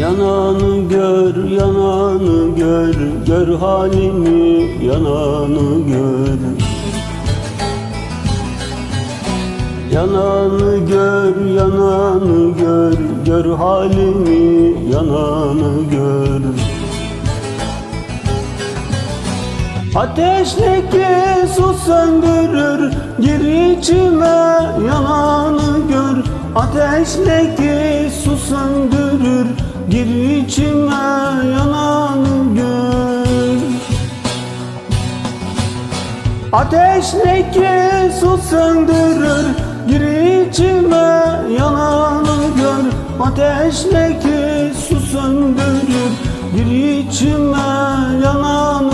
Yananı gör, yananı gör, gör halimi, yananı gör. Yananı gör, yananı gör, gör halimi, yananı gör. Ateşteki su söndürür, gir içime yananı gör. Ateşteki su söndürür, gir içime yananı gör. Ateşteki su söndürür Gir içime yananı gör Ateşteki su söndürür Gir içime yananı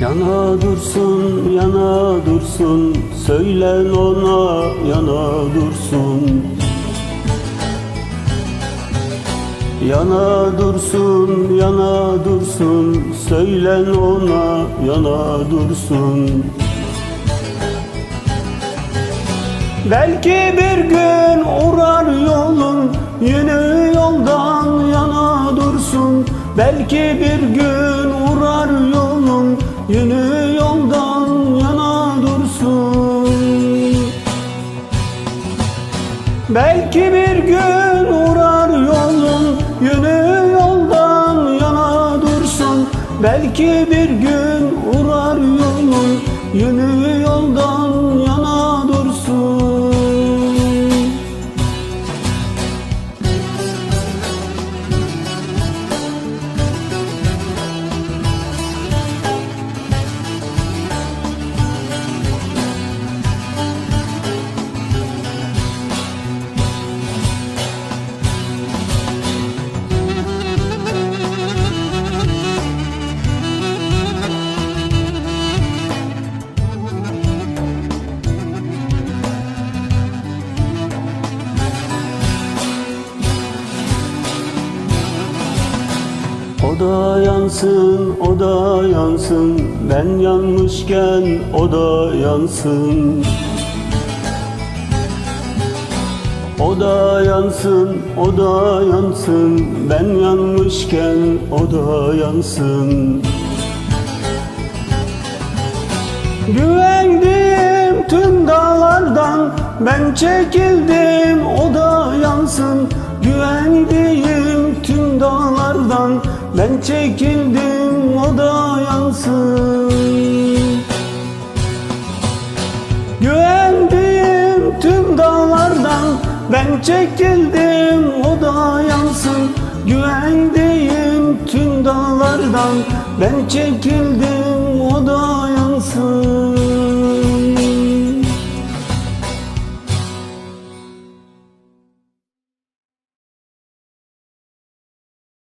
Yana dursun, yana dursun. Söylen ona yana dursun. Yana dursun, yana dursun. Söylen ona yana dursun. Belki bir gün uğrar yolun Yeni yoldan yana dursun. Belki bir gün Belki bir gün uğrar yolun Yeni yoldan yana dursun. Belki bir gün uğrar yolun Yeni O da yansın, o da yansın. Ben yanmışken o da yansın. O da yansın, o da yansın. Ben yanmışken o da yansın. Güvendiğim tüm dağlardan. Ben çekildim o da yansın çekildim o da yansın. Güvendiğim tüm dağlardan ben çekildim o da yansın. Güvendiğim tüm dağlardan ben çekildim o da yansın